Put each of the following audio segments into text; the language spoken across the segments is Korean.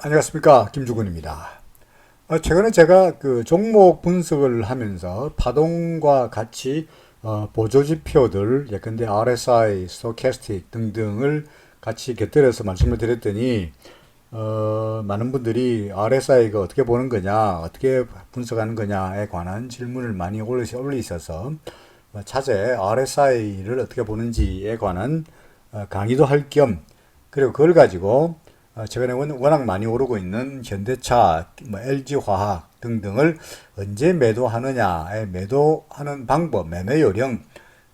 안녕하십니까 김주근입니다. 어, 최근에 제가 그 종목 분석을 하면서 파동과 같이 어, 보조지표들 예컨대 RSI, 스토캐스틱 등등을 같이 곁들여서 말씀을 드렸더니 어, 많은 분들이 RSI가 어떻게 보는 거냐, 어떻게 분석하는 거냐에 관한 질문을 많이 올리- 올리셔서 어, 차제 RSI를 어떻게 보는지에 관한 어, 강의도 할 겸 그리고 그걸 가지고 어, 최근에 원- 워낙 많이 오르고 있는 현대차, 뭐 LG화학 등등을 언제 매도하느냐에 매도하는 방법, 매매 요령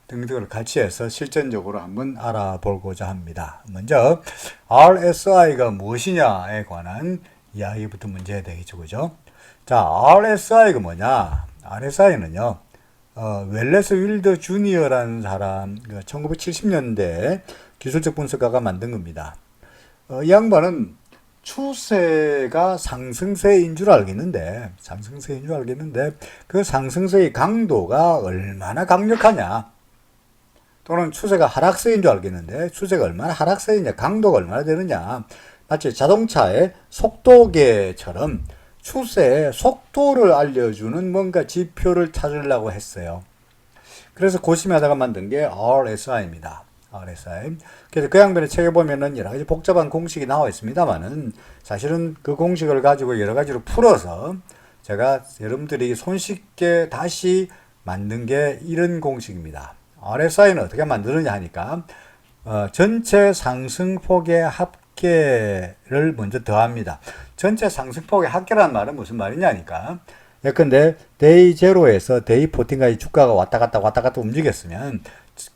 등등을 같이 해서 실전적으로 한번 알아보고자 합니다. 먼저 RSI가 무엇이냐에 관한 이야기부터 해야 되겠죠, 그죠? 자, RSI가 뭐냐? RSI는요, 어, 웰레스 윌더 주니어라는 사람, 1970년대 기술적 분석가가 만든 겁니다. 어, 이 양반은 추세가 상승세인 줄 알겠는데, 상승세인 줄 알겠는데, 그 상승세의 강도가 얼마나 강력하냐, 또는 추세가 하락세인 줄 알겠는데, 추세가 얼마나 하락세이냐, 강도가 얼마나 되느냐, 마치 자동차의 속도계처럼 추세의 속도를 알려주는 뭔가 지표를 찾으려고 했어요. 그래서 고심하다가 만든 게 RSI입니다. RSI. 그래서 그 양반의 책에 보면은 여러 가지 복잡한 공식이 나와 있습니다만은 사실은 그 공식을 가지고 여러 가지로 풀어서 제가 여러분들이 손쉽게 다시 만든 게 이런 공식입니다. RSI는 어떻게 만드느냐 하니까 어, 전체 상승폭의 합계를 먼저 더합니다. 전체 상승폭의 합계라는 말은 무슨 말이냐니까 예컨대 데이 제로에서 데이 포팅까지 주가가 왔다 갔다 왔다 갔다 움직였으면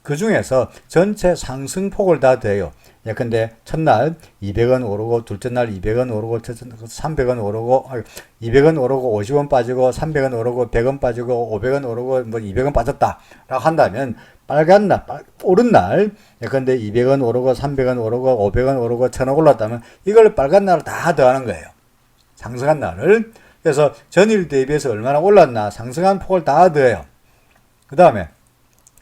그 중에서 전체 상승폭을 다 더해요. 예컨대 첫날 200원 오르고 둘째 날 200원 오르고 300원 오르고 200원 오르고 50원 빠지고 300원 오르고 100원 빠지고 500원 오르고 뭐 200원 빠졌다라고 한다면 빨간 날 빨- 오른 날 예컨대 200원 오르고 300원 오르고 500원 오르고 1000원 올랐다면 이걸 빨간 날을 다 더하는 거예요. 상승한 날을 그래서 전일 대비해서 얼마나 올랐나 상승한 폭을 다 더해요. 그 다음에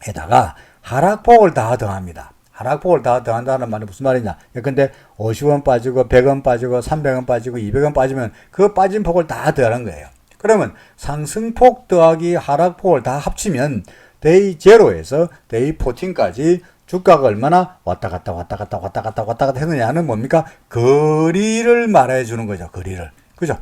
에다가 하락폭을 다 더합니다. 하락폭을 다 더한다는 말이 무슨 말이냐? 예컨대 50원 빠지고 100원 빠지고 300원 빠지고 200원 빠지면 그 빠진 폭을 다 더하는 거예요. 그러면 상승폭 더하기 하락폭을 다 합치면 데이 제로에서 데이 포팅까지 주가가 얼마나 왔다 갔다 왔다 갔다 왔다 갔다 왔다 갔다 했느냐는 뭡니까? 거리를 말해 주는 거죠. 거리를. 그죠?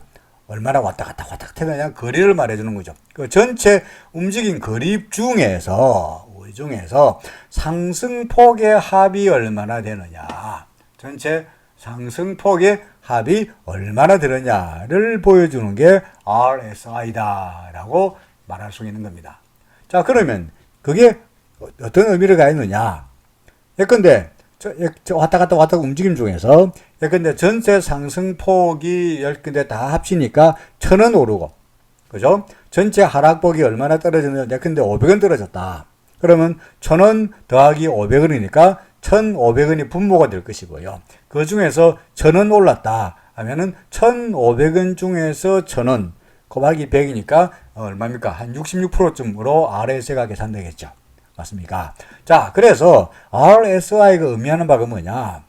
얼마나 왔다 갔다 왔다 갔다 했느냐 거리를 말해 주는 거죠. 그 전체 움직인 거리 중에서 우리 중에서 상승폭의 합이 얼마나 되느냐. 전체 상승폭의 합이 얼마나 되느냐를 보여주는 게 RSI다 라고 말할 수 있는 겁니다. 자, 그러면 그게 어떤 의미를 가있느냐? 예컨대 저, 예, 저 왔다 갔다 왔다 움직임 중에서 예컨대 전체 상승폭이 열 군데 다 합치니까 천원 오르고 그죠? 전체 하락폭이 얼마나 떨어졌느냐 예컨대 500원 떨어졌다. 그러면 천원 더하기 500원이니까 1,500원이 분모가 될 것이고요. 그 중에서 천원 올랐다 하면은 1,500원 중에서 천원 곱하기 100이니까 얼마입니까? 한 66%쯤으로 RSI가 계산되겠죠. 맞습니까? 자, 그래서 RSI가 의미하는 바가 뭐냐?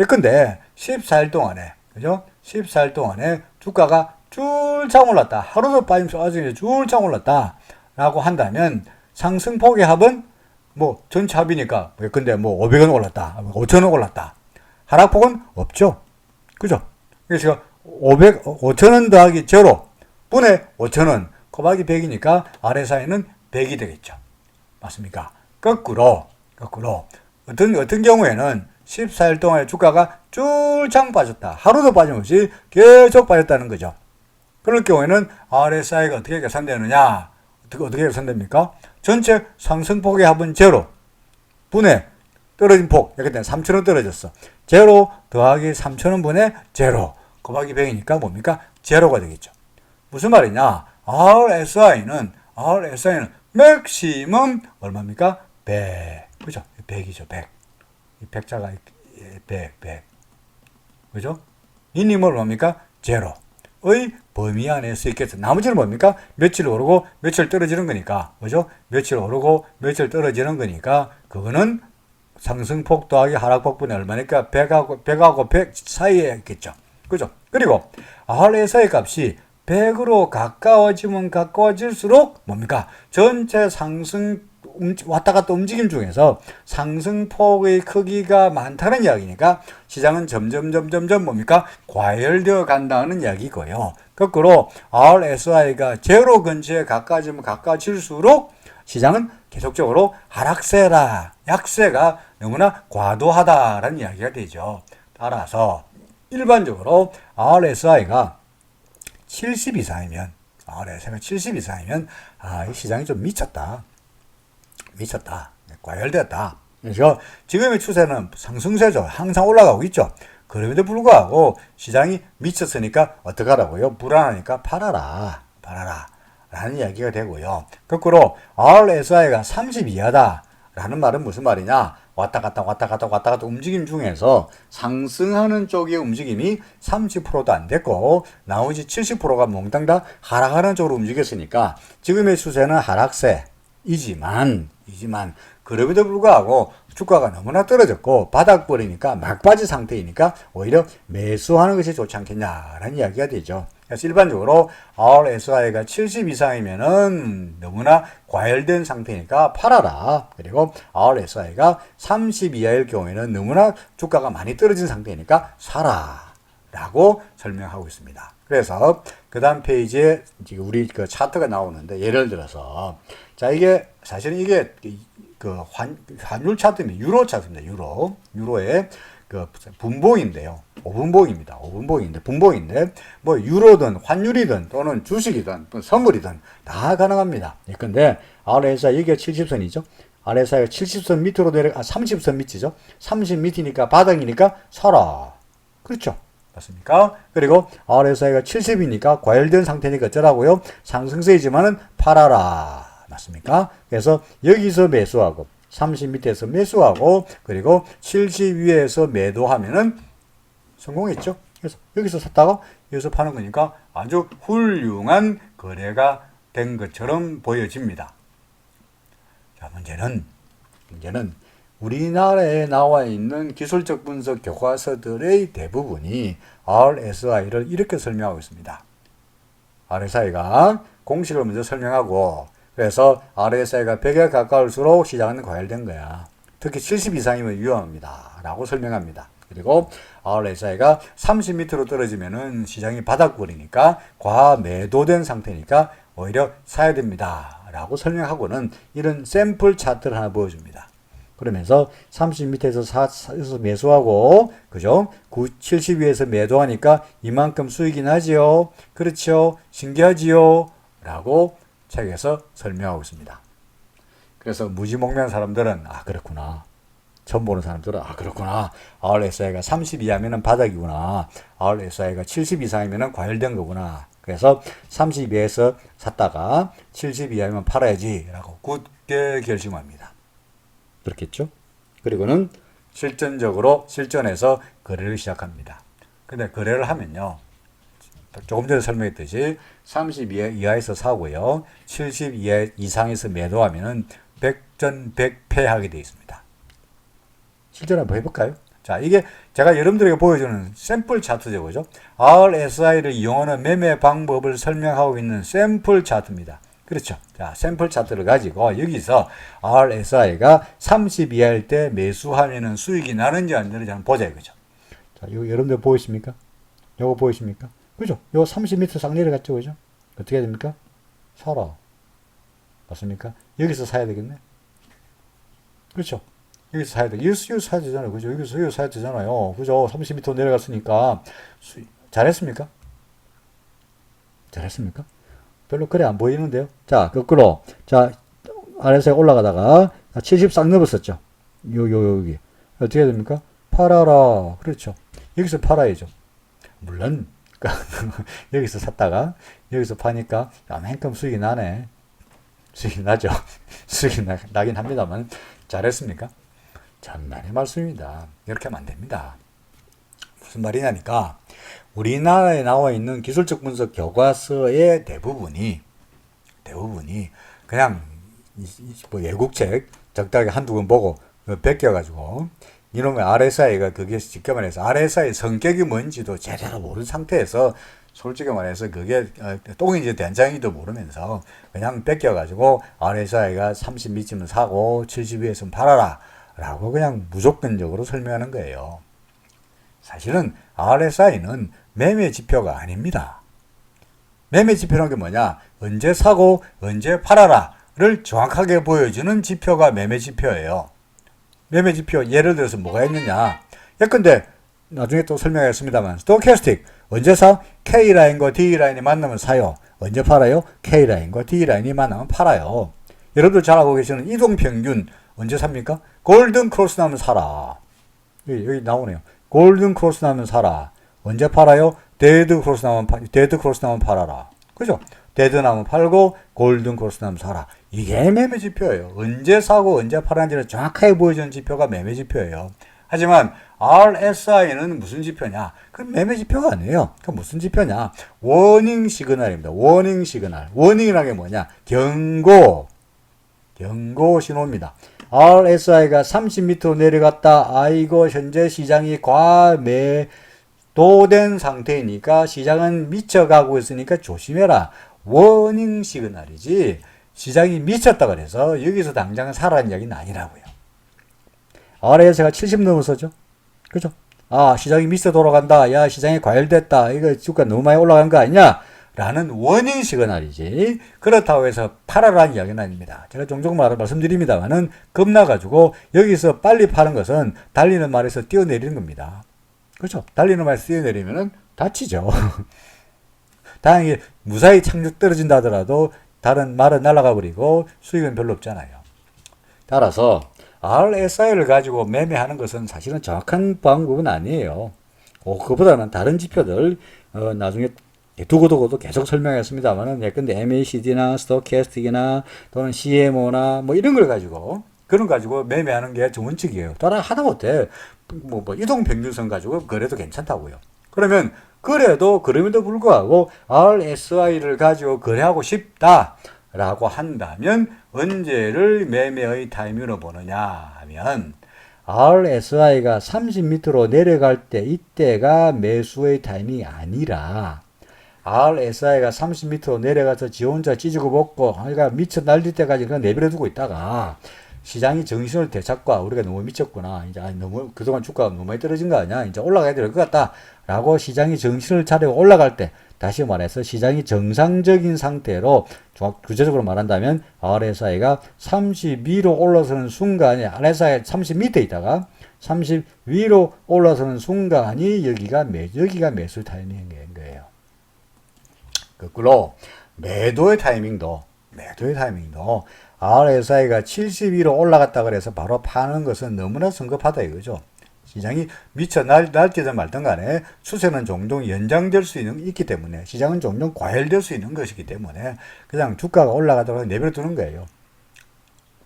예컨대 14일 동안에, 그죠? 14일 동안에 주가가 줄창 올랐다. 하루도 빠짐없이 아주 줄창 올랐다. 라고 한다면 상승폭의 합은 뭐 전체 합이니까 예컨대 뭐 500원 올랐다. 5천원 올랐다. 하락폭은 없죠. 그죠? 그래서 500, 5천원 더하기 제로 분의 5천원 곱하기 100이니까 RSI는 100이 되겠죠. 맞습니까? 거꾸로, 거꾸로. 어떤, 어떤 경우에는 14일 동안에 주가가 줄창 빠졌다. 하루도 빠짐없이 계속 빠졌다는 거죠. 그럴 경우에는 RSI가 어떻게 계산되느냐? 어떻게, 어떻게 계산됩니까? 전체 상승폭의 합은 제로. 분의 떨어진 폭. 여기 3,000원 떨어졌어. 제로 더하기 3,000원 분의 제로. 곱하기 100이니까 뭡니까? 제로가 되겠죠. 무슨 말이냐? RSI는, RSI는 맥시멈 얼마입니까? 100. 그죠? 100이죠, 100. 이 백자가 100, 100. 그죠? 미니멈 얼마입니까? 제로. 의 범위 안에 서 있겠죠. 나머지는 뭡니까? 며칠 오르고 며칠 떨어지는 거니까. 그죠? 며칠 오르고 며칠 떨어지는 거니까 그거는 상승폭 더하기 하락폭분이 얼마니까 100하고 100하고 100 사이에 있겠죠. 그죠? 그리고 RSI 값이 100으로 가까워지면 가까워질수록 뭡니까? 전체 상승 움- 왔다 갔다 움직임 중에서 상승폭의 크기가 많다는 이야기니까 시장은 점점 점점 점 뭡니까? 과열되어 간다는 이야기고요. 거꾸로 RSI가 제로 근처에 가까워지면 가까워질수록 시장은 계속적으로 하락세라 약세가 너무나 과도하다라는 이야기가 되죠. 따라서 일반적으로 RSI가 70 이상이면 RSI가 70 이상이면 아, 이 시장이 좀 미쳤다. 미쳤다. 과열되었다. 그래서 지금의 추세는 상승세죠. 항상 올라가고 있죠. 그럼에도 불구하고 시장이 미쳤으니까 어떡하라고요? 불안하니까 팔아라. 팔아라. 라는 이야기가 되고요. 거꾸로 RSI가 30 이하다. 라는 말은 무슨 말이냐? 왔다 갔다 왔다 갔다 왔다 갔다 움직임 중에서 상승하는 쪽의 움직임이 30%도 안 됐고 나머지 70%가 몽땅 다 하락하는 쪽으로 움직였으니까 지금의 추세는 하락세 이지만 이지만 그럼에도 불구하고 주가가 너무나 떨어졌고 바닥 버리니까 막바지 상태이니까 오히려 매수하는 것이 좋지 않겠냐라는 이야기가 되죠. 그래서 일반적으로 RSI가 70 이상이면은 너무나 과열된 상태니까 팔아라. 그리고 RSI가 30 이하일 경우에는 너무나 주가가 많이 떨어진 상태니까 사라. 라고 설명하고 있습니다. 그래서 그 다음 페이지에 우리 그 차트가 나오는데 예를 들어서 자 이게 사실은 이게 그 환, 환율 차트입니다. 유로 차트입니다. 유로. 유로의 그 분봉인데요. 5분봉입니다. 5분봉인데 분봉인데 뭐 유로든 환율이든 또는 주식이든 또 선물이든 다 가능합니다. 예, 근데 RSI 이게 70선이죠. RSI가 70선 밑으로 내려 아 30선 밑이죠. 30 밑이니까 바닥이니까 사라. 그렇죠. 맞습니까? 그리고 RSI가 70이니까 과열된 상태니까 어쩌라고요? 상승세이지만은 팔아라. 맞습니까? 그래서 여기서 매수하고 30 밑에서 매수하고 그리고 70 위에서 매도하면은 성공했죠. 그래서 여기서 샀다가 여기서 파는 거니까 아주 훌륭한 거래가 된 것처럼 보여집니다. 자, 문제는 문제는 우리나라에 나와 있는 기술적 분석 교과서들의 대부분이 RSI를 이렇게 설명하고 있습니다. RSI가 공식을 먼저 설명하고 그래서 RSI가 100에 가까울수록 시장은 과열된 거야. 특히 70 이상이면 위험합니다. 라고 설명합니다. 그리고 RSI가 30 밑으로 떨어지면은 시장이 바닥거리니까 과매도된 상태니까 오히려 사야 됩니다. 라고 설명하고는 이런 샘플 차트를 하나 보여줍니다. 그러면서 30 밑에서 사, 사서 매수하고, 그죠? 9, 70 위에서 매도하니까 이만큼 수익이 나지요. 그렇죠. 신기하지요. 라고 책에서 설명하고 있습니다. 그래서 무지몽매한 사람들은, 아, 그렇구나. 처음 보는 사람들은, 아, 그렇구나. RSI가 30 이하면은 바닥이구나. RSI가 70 이상이면은 과열된 거구나. 그래서 30 이하에서 샀다가 70 이하면 팔아야지. 라고 굳게 결심합니다. 그렇겠죠? 그리고는 실전적으로 실전에서 거래를 시작합니다. 근데 거래를 하면요. 조금 전에 설명했듯이 30 이하에서 사고요. 70 이하 이상에서 100전 100패 하게 되어 있습니다. 실전 한번 해볼까요? 자, 이게 제가 여러분들에게 보여주는 샘플 차트죠. 그죠? RSI를 이용하는 매매 방법을 설명하고 있는 샘플 차트입니다. 그렇죠. 자, 샘플 차트를 가지고 여기서 RSI가 30 이하일 때 매수하면은 수익이 나는지 안 나는지 한번 보자 이거죠. 자, 이거 여러분들 보이십니까? 요거 보이십니까? 그죠? 요 30m 싹 내려갔죠. 그죠? 어떻게 해야 됩니까? 사라. 맞습니까? 여기서 사야 되겠네. 그렇죠? 여기서 사야 돼. 여기서, 여기서 사야 되잖아요. 그죠? 여기서, 여기서 사야 되잖아요. 그죠? 30m 내려갔으니까. 수, 잘했습니까? 잘했습니까? 별로 그래 안 보이는데요. 자, 거꾸로. 자, 아래서 올라가다가 70 싹 넘었었죠. 요, 요, 여기. 어떻게 해야 됩니까? 팔아라. 그렇죠. 여기서 팔아야죠. 물론, 여기서 샀다가, 여기서 파니까, 야 만큼 수익이 나네. 수익이 나죠. 수익이 나, 나긴 합니다만, 잘했습니까? 장난의 말씀입니다. 이렇게 하면 안 됩니다. 무슨 말이냐니까, 우리나라에 나와 있는 기술적 분석 교과서의 대부분이 대부분이 그냥 뭐 외국책 적당히 한두 권 보고 베껴가지고 이놈의 RSI가 그게 쉽게 말해서 RSI 성격이 뭔지도 제대로 모르는 상태에서 솔직히 말해서 그게 어, 똥인지 된장인지도 모르면서 그냥 뺏겨가지고 RSI가 30 미치면 사고 70 위에서는 팔아라 라고 그냥 무조건적으로 설명하는 거예요. 사실은 RSI는 매매 지표가 아닙니다. 매매 지표라는 게 뭐냐? 언제 사고 언제 팔아라를 정확하게 보여주는 지표가 매매 지표예요. 매매 지표 예를 들어서 뭐가 있느냐? 예컨대 나중에 또 설명하겠습니다만 스토캐스틱 언제 사? K 라인과 D 라인이 만나면 사요. 언제 팔아요? K 라인과 D 라인이 만나면 팔아요. 여러분들 잘 알고 계시는 이동 평균 언제 삽니까? 골든 크로스 나면 사라. 여기, 여기 나오네요. 골든 크로스 나면 사라. 언제 팔아요? 데드 크로스 나면 파, 데드 크로스 나면 팔아라. 그죠? 데드 나면 팔고 골든 크로스 나면 사라. 이게 매매 지표예요. 언제 사고 언제 팔았는지를 정확하게 보여주는 지표가 매매 지표예요. 하지만 RSI는 무슨 지표냐? 그 매매 지표가 아니에요. 그 무슨 지표냐? 워닝 시그널입니다. 워닝 시그널. 워닝이라는 게 뭐냐? 경고. 경고 신호입니다. RSI가 30m로 내려갔다. 아이고 현재 시장이 과매 도된 상태이니까 시장은 미쳐가고 있으니까 조심해라. 워닝 시그널이지. 시장이 미쳤다 그래서 여기서 당장 사라는 이야기는 아니라고요. RSI가 70 넘어서죠. 그죠? 아, 시장이 미쳐 돌아간다. 야, 시장이 과열됐다. 이거 주가 너무 많이 올라간 거 아니냐? 라는 원인 시그널이지. 그렇다고 해서 팔아라는 이야기는 아닙니다. 제가 종종 말, 말씀드립니다만은 겁나가지고 여기서 빨리 파는 것은 달리는 말에서 뛰어내리는 겁니다. 그렇죠? 달리는 말에서 뛰어내리면은 다치죠. 다행히 무사히 착륙 떨어진다 하더라도 다른 말은 날아가 버리고 수익은 별로 없잖아요. 따라서 RSI를 가지고 매매하는 것은 사실은 정확한 방법은 아니에요. 어, 그보다는 다른 지표들 어, 나중에 두고두고도 계속 설명했습니다만은 예컨대 MACD나 스토캐스틱이나 또는 CMO나 뭐 이런 걸 가지고 그런 가지고 매매하는 게 좋은 측이에요. 따라 하다 못해 뭐, 뭐 이동 평균선 가지고 그래도 괜찮다고요. 그러면 그래도 그럼에도 불구하고 RSI를 가지고 거래하고 싶다라고 한다면 언제를 매매의 타이밍으로 보느냐 하면 RSI가 30m로 내려갈 때 이때가 매수의 타이밍이 아니라 RSI가 30m로 내려가서 지 혼자 찢고 먹고 그러니까 미쳐 날릴 때까지 그냥 내버려 두고 있다가 시장이 정신을 되찾고 우리가 너무 미쳤구나. 이제 너무 그동안 주가가 너무 많이 떨어진 거 아니야? 이제 올라가야 될 것 같다. 라고 시장이 정신을 차리고 올라갈 때 다시 말해서 시장이 정상적인 상태로 구체적으로 말한다면 RSI가 30 위로 올라서는 순간에 RSI 30 밑에 있다가 30 위로 올라서는 순간이 여기가 매 여기가 매수 타이밍인 거예요. 거꾸로 매도의 타이밍도 매도의 타이밍도 RSI가 72로 올라갔다 그래서 바로 파는 것은 너무나 성급하다 이거죠. 시장이 미쳐 날, 날뛰든 말든 간에 추세는 종종 연장될 수 있는, 있기 때문에 시장은 종종 과열될 수 있는 것이기 때문에 그냥 주가가 올라가다가 내버려 두는 거예요.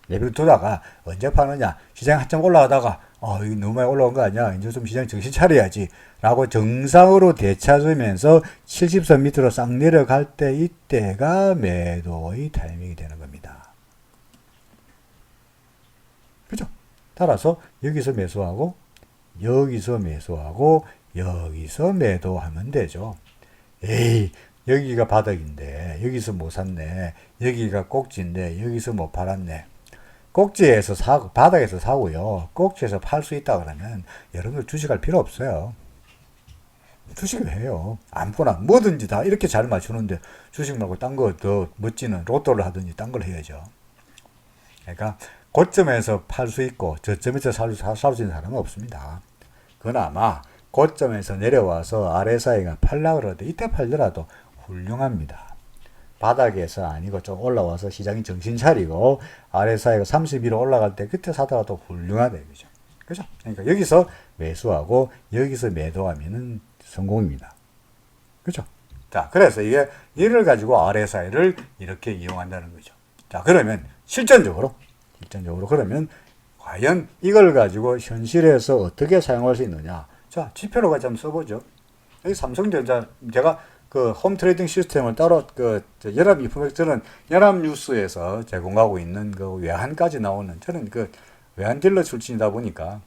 내버려 두다가 언제 파느냐 시장이 한참 올라가다가 어, 이거 너무 많이 올라온 거 아니야 이제 좀 시장 정신 차려야지 라고 정상으로 되찾으면서 70선 밑으로 싹 내려갈 때 이때가 매도의 타이밍이 되는 겁니다. 그죠? 따라서 여기서 매수하고 여기서 매수하고 여기서 매도하면 되죠. 에이 여기가 바닥인데 여기서 못 샀네. 여기가 꼭지인데 여기서 못 팔았네. 꼭지에서 사고 바닥에서 사고요. 꼭지에서 팔 수 있다 그러면 여러분들 주식할 필요 없어요. 주식을 해요. 아무거나 뭐든지 다 이렇게 잘 맞추는데 주식 말고 딴 거 더 멋지는 로또를 하든지 딴 걸 해야죠. 그러니까 고점에서 팔 수 있고 저점에서 살, 살, 수 있는 사람은 없습니다. 그나마 고점에서 내려와서 RSI가 팔라 그러도 이때 팔더라도 훌륭합니다. 바닥에서 아니고 좀 올라와서 시장이 정신 차리고 RSI가 31로 올라갈 때 그때 사더라도 훌륭하다 이거죠. 그죠? 그러니까 여기서 매수하고 여기서 매도하면은 성공입니다. 그죠? 자, 그래서 이게 이를 가지고 RSI를 이렇게 이용한다는 거죠. 자, 그러면 실전적으로 실전적으로 그러면 과연 이걸 가지고 현실에서 어떻게 사용할 수 있느냐? 자, 지표로 같이 한번 써보죠. 여기 삼성전자 제가 그 홈 트레이딩 시스템을 따로 그 연합 저는 연합 뉴스에서 제공하고 있는 그 외환까지 나오는 저는 그 외환 딜러 출신이다 보니까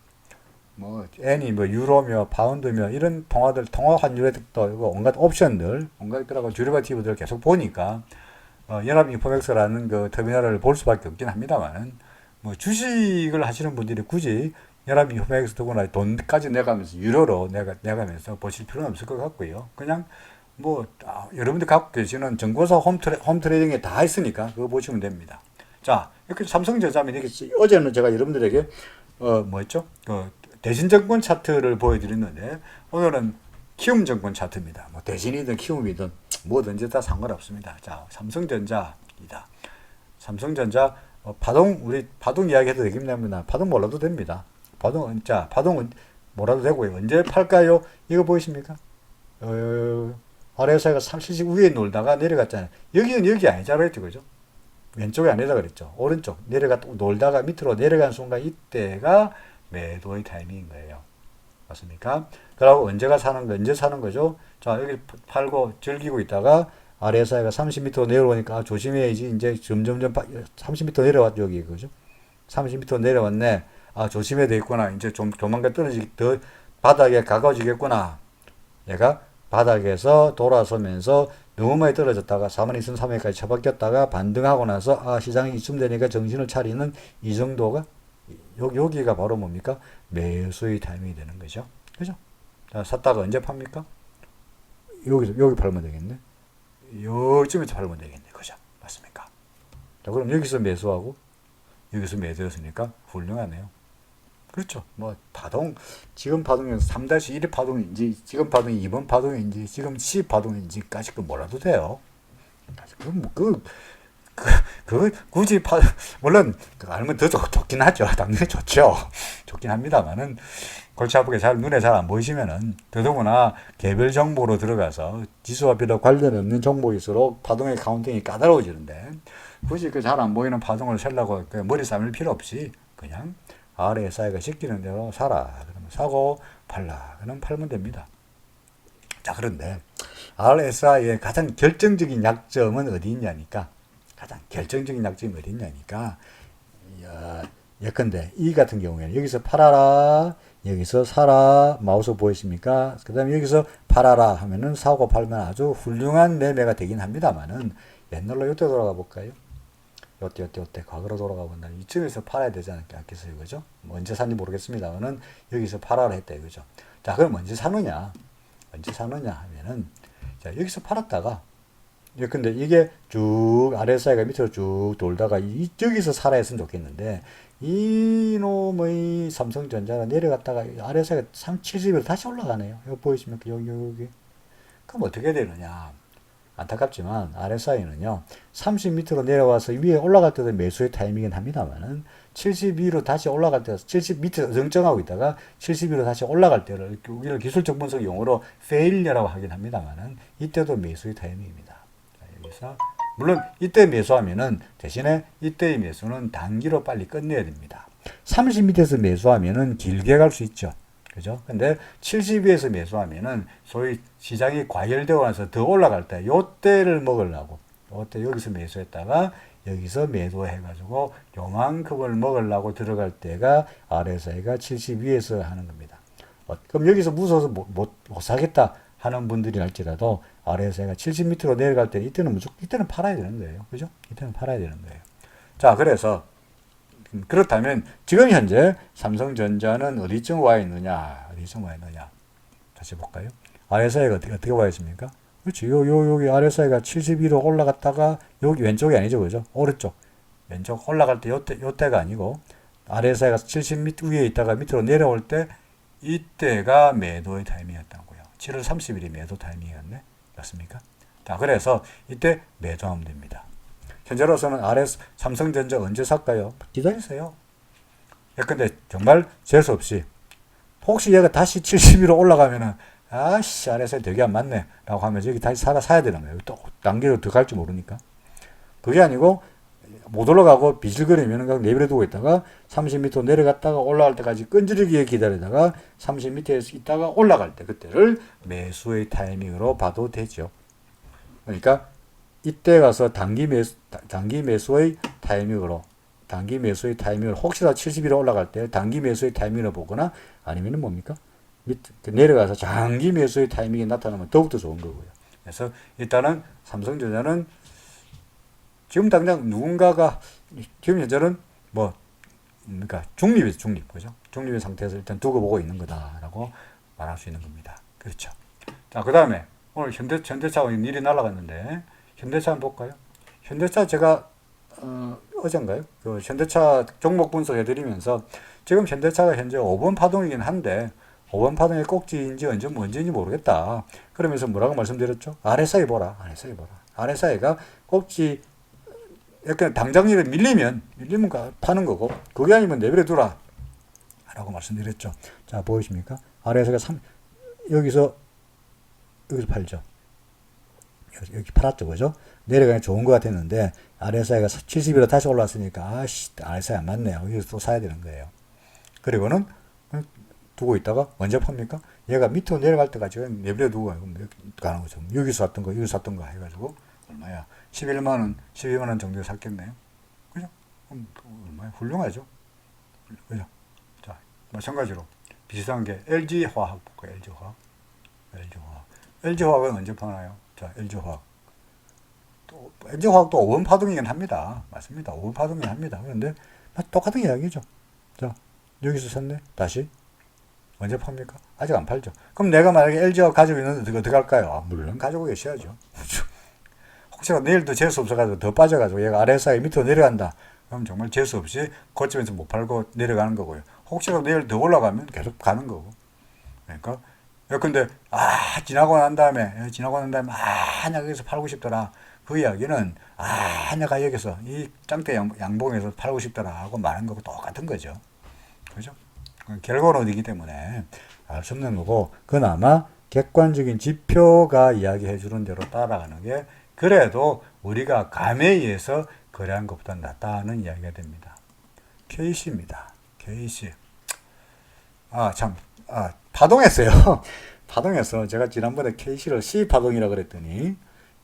뭐 N이 뭐 유로며 파운드며 이런 통화들 통화 환율에도 온갖 옵션들 온갖 그러고 주리바티브들 계속 보니까 어, 연합 인포맥스라는 그 터미널을 볼 수밖에 없긴 합니다만은 뭐 주식을 하시는 분들이 굳이 연합 인포맥스 두거나 돈까지 내가면서 유로로 내가 내가면서 보실 필요는 없을 것 같고요. 그냥 뭐 아, 여러분들 갖고 계시는 정보사 홈트레, 홈트레이딩에 다 있으니까 그거 보시면 됩니다. 자 이렇게 삼성전자면 이렇게 어제는 제가 여러분들에게 어 뭐였죠? 그 대신증권 차트를 보여드렸는데 오늘은 키움증권 차트입니다. 뭐 대신이든 키움이든 뭐든지 다 상관없습니다. 자 삼성전자이다. 삼성전자 어, 파동 우리 파동 이야기해도 되겠습니다. 파동 몰라도 됩니다. 파동은 자 파동은 뭐라도 되고요. 언제 팔까요? 이거 보이십니까? 어, RSI가 30씩 위에 놀다가 내려갔잖아요. 여기는 여기 아니잖아요. 그랬죠. 그죠? 왼쪽이 아니다 그랬죠. 오른쪽 내려가 놀다가 밑으로 내려간 순간 이때가 매도의 타이밍인 거예요. 맞습니까? 그리고 언제가 사는 거, 언제 사는 거죠? 자, 여기 팔고 즐기고 있다가 RSI가 30m 내려오니까 아, 조심해야지. 이제 점점점 30m 내려왔죠, 여기. 그죠? 30m 내려왔네. 아, 조심해야 되겠구나. 이제 좀 조만간 떨어지, 더 바닥에 가까워지겠구나. 얘가 바닥에서 돌아서면서 너무 많이 떨어졌다가 4만 2천 3회까지 처박혔다가 반등하고 나서 아 시장이 이쯤 되니까 정신을 차리는 이 정도가 여, 여기가 바로 뭡니까? 매수의 타이밍이 되는 거죠. 그죠? 자 샀다가 언제 팝니까? 여기서 여기 팔면 되겠네. 요쯤에서 팔면 되겠네. 그죠? 맞습니까? 자 그럼 여기서 매수하고 여기서 매도였으니까 훌륭하네요 그렇죠. 뭐 파동 지금 파동은 3-1의 파동인지 지금 파동이 2번 파동인지 지금 C 파동인지까지 그 몰라도 돼요. 그럼 그, 그, 그 굳이 파 물론 그 알면 더 좋, 좋긴 하죠. 당연히 좋죠. 좋긴 합니다만은 골치 아프게 잘 눈에 잘 안 보이시면은 더더구나 개별 정보로 들어가서 지수와 별로 관련 없는 정보일수록 파동의 카운팅이 까다로워지는데 굳이 그 잘 안 보이는 파동을 세려고 그 머리 삶을 필요 없이 그냥 RSI가 시키는 대로 사라. 그러면 사고 팔라. 그럼 팔면 됩니다. 자, 그런데 RSI의 가장 결정적인 약점은 어디 있냐니까. 가장 결정적인 약점이 어디 있냐니까. 야, 예컨대 이 같은 경우에는 여기서 팔아라. 여기서 사라. 마우스 보이십니까? 그 다음에 여기서 팔아라 하면은 사고 팔면 아주 훌륭한 매매가 되긴 합니다만은 옛날로 이때 돌아가 볼까요? 요때 요때 요때 과거로 돌아가 본다면 이쯤에서 팔아야 되지 않겠어요 그죠 뭐 언제 샀는지 모르겠습니다만은 여기서 팔아라 했다 이거죠 자 그럼 언제 사느냐 언제 사느냐 하면은 자 여기서 팔았다가 예, 근데 이게 쭉 RSI가 밑으로 쭉 돌다가 이, 여기서 살아 했으면 좋겠는데 이놈의 삼성전자가 내려갔다가 RSI가 3, 70일 다시 올라가네요. 이거 보이십니까? 여기, 여기. 그럼 어떻게 되느냐? 안타깝지만 RSI는요 30m로 내려와서 위에 올라갈 때도 매수의 타이밍은 합니다만은 72로 다시 올라갈 때 70m 정정하고 있다가 72로 다시 올라갈 때를 우리를 기술적 분석 용어로 failura라고 하긴 합니다만은 이때도 매수의 타이밍입니다. 자, 여기서 물론 이때 매수하면은 대신에 이때의 매수는 단기로 빨리 끝내야 됩니다. 30m에서 매수하면은 길게 갈 수 있죠. 그죠? 근데 70위에서 매수하면은 소위 시장이 과열되고 나서 더 올라갈 때, 요때를 먹으려고, 요때 여기서 매수했다가 여기서 매도해가지고 요만큼을 먹으려고 들어갈 때가 RSI가 70위에서 하는 겁니다. 어, 그럼 여기서 무서워서 못, 못, 못 사겠다 하는 분들이 할지라도 RSI가 70m로 내려갈 때 이때는 무조건, 이때는 팔아야 되는 거예요. 그죠? 이때는 팔아야 되는 거예요. 자, 그래서 음, 그렇다면 지금 현재 삼성전자는 어디쯤 와 있느냐? 어디쯤 와 있느냐? 다시 볼까요? RSI가 어떻게, 어떻게 와 있습니까? 그렇지. 요, 요, 여기 RSI가 72로 올라갔다가 여기 왼쪽이 아니죠. 그죠? 오른쪽. 왼쪽 올라갈 때 요때, 요때가 아니고 RSI가 70m 위에 있다가 밑으로 내려올 때 이때가 매도의 타이밍이었다고요. 7월 30일이 매도 타이밍이었네. 맞습니까? 자, 그래서 이때 매도하면 됩니다. 현재로서는 RS 삼성전자 언제 살까요? 기다리세요. 예, 근데 정말 재수 없이 혹시 얘가 다시 70위로 올라가면은 아씨 RSI 되게 안 맞네 라고 하면 여기 다시 사다 사야 되는 거예요. 또 단계로 더 갈지 모르니까. 그게 아니고 못 올라가고 비실거리면 그냥 내버려 두고 있다가 30m 내려갔다가 올라갈 때까지 끈질기게 기다리다가 30m에서 있다가 올라갈 때 그때를 매수의 타이밍으로 봐도 되죠. 그러니까 이때 가서 단기 매수, 단기 매수의 타이밍으로 단기 매수의 타이밍을 혹시라도 70일에 올라갈 때 단기 매수의 타이밍을 보거나 아니면은 뭡니까? 밑 내려가서 장기 매수의 타이밍이 나타나면 더욱더 좋은 거고요. 그래서 일단은 삼성전자는 지금 당장 누군가가 지금 현재는 뭐 그러니까 중립이 중립 그죠? 중립의 상태에서 일단 두고 보고 있는 거다라고 말할 수 있는 겁니다. 그렇죠. 자, 그 다음에 오늘 현대 현대차가 일이 날아갔는데 현대차 한번 볼까요? 현대차 제가 어, 어젠가요? 그 현대차 종목 분석해 드리면서 지금 현대차가 현재 5번 파동이긴 한데 5번 파동의 꼭지인지 언제 뭔지인지 모르겠다. 그러면서 뭐라고 말씀드렸죠? RSI 보라. RSI 보라. RSI가 꼭지 약간 당장이라 밀리면 밀리면 가- 파는 거고 그게 아니면 내버려 두라. 라고 말씀드렸죠. 자, 보이십니까? RSI가 3 여기서 여기서 팔죠. 여기, 팔았죠, 그죠? 내려가니 좋은 것 같았는데 RSI가 70일로 다시 올랐으니까 아씨 RSI 안 맞네요. 여기서 또 사야 되는 거예요. 그리고는 어, 두고 있다가 언제 팝니까? 얘가 밑으로 내려갈 때까지 내버려 두고 가는 거죠. 여기서 샀던 거, 여기서 샀던 거 해가지고 얼마야? 11만 원, 12만 원 정도에 샀겠네요. 그죠? 얼마야? 훌륭하죠. 그죠? 자, 마찬가지로 비슷한 게 LG 화학 볼까요? LG 화학. LG 화학. LG 화학은 언제 파나요? 자, LG 화학. 또 LG 화학도 5번 파동이긴 합니다. 맞습니다. 5번 파동이긴 합니다. 그런데 똑같은 이야기죠. 자, 여기서 샀네. 다시 언제 팝니까? 아직 안 팔죠. 그럼 내가 만약에 LG가 가지고 있는 어떻게 어떻게 할까요? 아, 물론 가지고 계셔야죠. 혹시라도 내일도 재수 없어가지고 더 빠져가지고 얘가 RSI 밑으로 내려간다. 그럼 정말 재수 없이 거점에서 못 팔고 내려가는 거고요. 혹시라도 내일 더 올라가면 계속 가는 거고. 그러니까 근데 아 지나고 난 다음에 예, 지나고 난 다음에 아 내가 여기서 팔고 싶더라. 그 이야기는 아 내가 여기서 이 짱대 양, 양봉에서 팔고 싶더라 하고 말한 거고 똑같은 거죠. 그죠? 그건 결과는 어디기 때문에 알 수 없는 거고 그나마 객관적인 지표가 이야기해 주는 대로 따라가는 게 그래도 우리가 감에 의해서 거래한 것보다 낫다는 이야기가 됩니다. KC입니다. KC. 아, 참. 아, 파동했어요. 파동해서 제가 지난번에 KC를 C 파동이라 그랬더니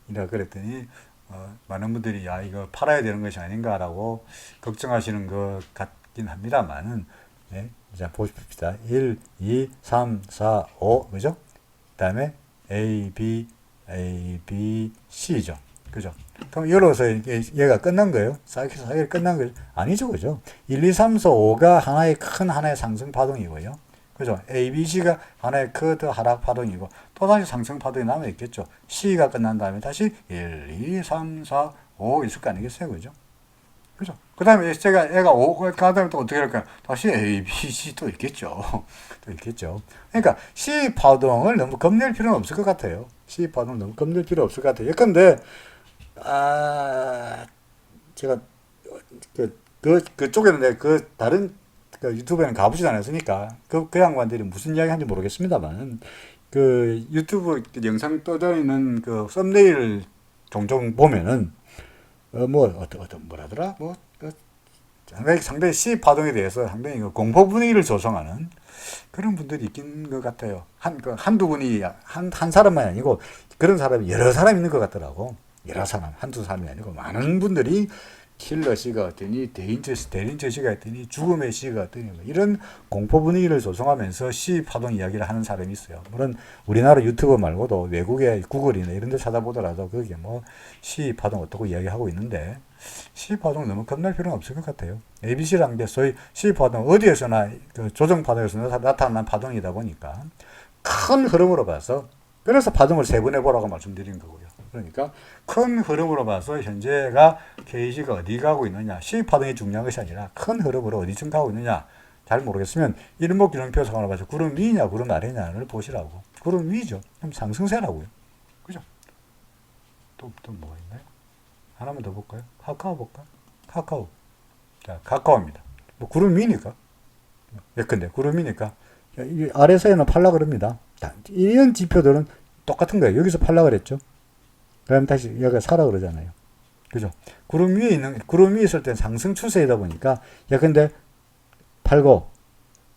이라 그랬더니 어, 많은 분들이 야 이거 팔아야 되는 것이 아닌가라고 걱정하시는 것 같긴 합니다만은 네, 자 보십시다. 1, 2, 3, 4, 5 그죠? 그다음에 A, B, A, B, C죠. 그죠? 그럼 열어서 얘가 끝난 거예요? 사이클 사이클 끝난 거죠? 아니죠, 그죠? 1, 2, 3, 4, 5가 하나의 큰 하나의 상승 파동이고요. 그죠? A, B, C가 하나의 큰 하락 파동이고 또 다시 상승 파동이 남아 있겠죠. C가 끝난 다음에 다시 1, 2, 3, 4, 5 있을 거 아니겠어요, 그죠? 그죠? 그 다음에 제가 애가 5, 그 다음에 또 어떻게 할까요? 다시 A, B, C 또 있겠죠. 또 있겠죠. 그러니까 C 파동을 너무 겁낼 필요는 없을 것 같아요. C 파동을 너무 겁낼 필요 없을 것 같아요. 예컨대, 아, 제가, 그, 그, 그쪽에는 내 그, 다른, 그 유튜브에는 가보지도 않았으니까, 그, 그 양반들이 무슨 이야기 하는지 모르겠습니다만, 그 유튜브 영상 떠다니는 그 썸네일을 종종 보면은, 어, 뭐, 어떤, 어떤, 뭐라더라? 뭐, 그, 상당히, 상당히 C 파동에 대해서 상당히 그 공포 분위기를 조성하는 그런 분들이 있긴 것 같아요. 한, 그, 한두 분이, 한, 한 사람만이 아니고, 그런 사람이 여러 사람 있는 것 같더라고. 여러 사람, 한두 사람이 아니고, 많은 분들이 킬러 씨가 어떠니, 대인처 씨, 대인처 씨가 어떠니, 죽음의 씨가 어떠니, 뭐 이런 공포 분위기를 조성하면서 C 파동 이야기를 하는 사람이 있어요. 물론, 우리나라 유튜버 말고도 외국의 구글이나 이런 데 찾아보더라도 그게 뭐, C 파동 어떻고 이야기하고 있는데, C 파동 너무 겁날 필요는 없을 것 같아요. ABC라는 게 소위 C 파동 어디에서나 그 조정 파동에서 나타- 나타난 파동이다 보니까 큰 흐름으로 봐서 그래서 파동을 세분해 보라고 말씀드린 거고요. 그러니까 큰 흐름으로 봐서 현재가 KC가 어디 가고 있느냐, C 파동이 중요한 것이 아니라 큰 흐름으로 어디쯤 가고 있느냐. 잘 모르겠으면 일목균형표 상으로 봐서 구름 위냐, 구름 아래냐를 보시라고. 구름 위죠. 그럼 상승세라고요. 그죠? 또, 또 뭐가 있나요? 하나만 더 볼까요? 카카오 볼까요? 카카오. 자, 카카오입니다. 뭐 구름 위니까. 예컨대 구름 위니까. 이 아래서에는 팔라 그럽니다. 자, 이런 지표들은 똑같은 거예요. 여기서 팔라 그랬죠. 그럼 다시 여기가 사라 그러잖아요. 그죠? 구름 위에 있는, 구름 위에 있을 땐 상승 추세이다 보니까, 예컨대 팔고,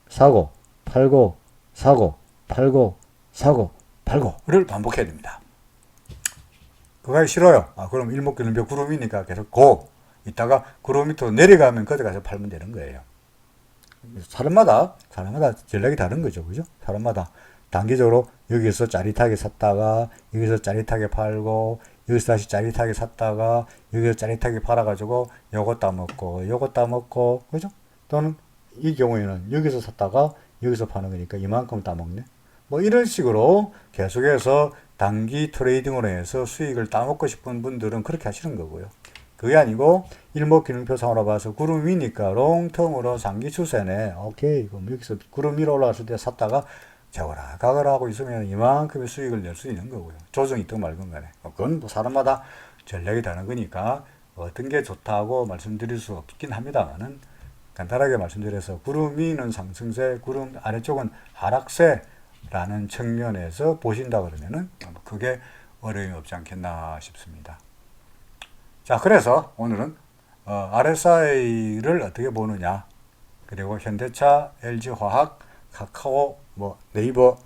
사고, 팔고, 사고, 팔고, 사고, 팔고를 반복해야 됩니다. 그거 하기 싫어요. 아, 그럼 일목균형표 구름이니까 계속 고. 이따가 구름 밑으로 내려가면 거기 가서 팔면 되는 거예요. 사람마다 사람마다 전략이 다른 거죠, 그죠? 사람마다 단기적으로 여기서 짜릿하게 샀다가 여기서 짜릿하게 팔고 여기서 다시 짜릿하게 샀다가 여기서 짜릿하게 팔아가지고 요거 따먹고 요거 따먹고 그죠? 또는 이 경우에는 여기서 샀다가 여기서 파는 거니까 이만큼 따먹네. 뭐 이런 식으로 계속해서 단기 트레이딩으로 해서 수익을 따먹고 싶은 분들은 그렇게 하시는 거고요. 그게 아니고 일목균형표상으로 봐서 구름 위니까 롱텀으로 장기 추세네. 오케이. 그럼 여기서 구름 위로 올라왔을 때 샀다가 저거라 가거라 하고 있으면 이만큼의 수익을 낼 수 있는 거고요. 조정이 있든 말건 간에. 그건 뭐 사람마다 전략이 다른 거니까 어떤 게 좋다고 말씀드릴 수 없긴 합니다만은 간단하게 말씀드려서 구름 위는 상승세, 구름 아래쪽은 하락세라는 측면에서 보신다 그러면은 그게 어려움이 없지 않겠나 싶습니다. 자, 그래서 오늘은 어, RSI를 어떻게 보느냐, 그리고 현대차, LG화학, 카카오, 뭐 네이버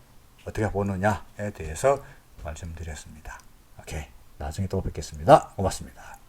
어떻게 보느냐에 대해서 말씀드렸습니다. 오케이, 나중에 또 뵙겠습니다. 고맙습니다.